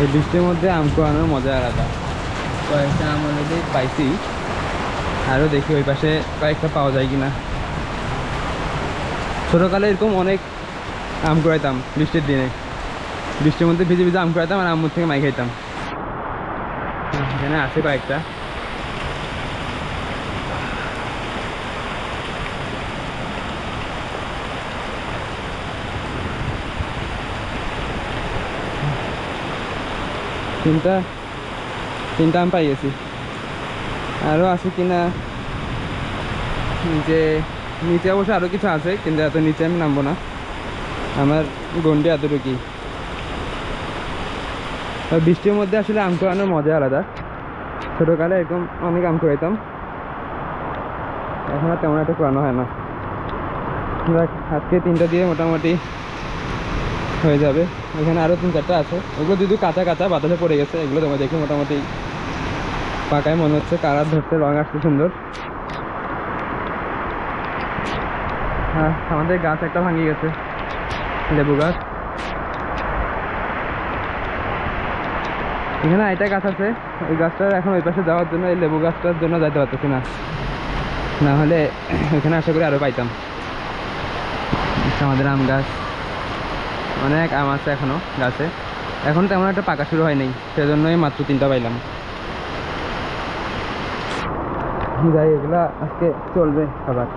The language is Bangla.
এই বৃষ্টির মধ্যে আম কোয়ানোর মজা আলাদা। কয়েকটা আম অলরেডি পাইছি। আরও দেখি ওই পাশে কয়েকটা পাওয়া যায় কি না ছোটোকালে এরকম অনেক আম কুড়াইতাম বৃষ্টির দিনে। বৃষ্টির মধ্যে ভিজে ভিজে আম কুড়াইতাম আর আমুর থেকে মাই খাইতাম। এখানে আছে কয়েকটা। তিনটা তিনটা আম পাই গেছি। আরও আছে কিনা? নিচে নিচে অবশ্য আরও কিছু আছে, কিন্তু এত নিচে আমি নামবো না। আমার গন্ডি আর বৃষ্টির মধ্যে আসলে আম কুড়ানোর মজা আলাদা। ছোটোকালে এরকম অনেক আম কুড়াইতাম এখন আর তেমন একটা কুড়ানো হয় না। আজকে তিনটা দিয়ে মোটামুটি হয়ে যাবে। এখানে আরও তিন চারটা আছে। ওগুলো যদি কাঁচা কাঁচা বাতাসে পড়ে গেছে, এগুলো তোমার দেখে মোটামুটি পাকায় মনে হচ্ছে। কালার ধরছে রং আসছে সুন্দর। হ্যাঁ আমাদের গাছ একটা ভাঙিয়ে গেছে। লেবু গাছ। এখানে আরেকটা গাছ আছে। ওই গাছটা এখন ওই পাশে যাওয়ার জন্য, এই লেবু গাছটার জন্য যাইতে পারতেছি না। না হলে এখানে আশা করি আরও পাইতাম। আমাদের আম গাছ। অনেক আম আছে এখনও গাছে। এখন তেমন একটা পাকা শুরু হয় নাই, সেজন্যই মাত্র তিনটা পাইলাম। যাই, এগুলা আজকে চলবে খাবার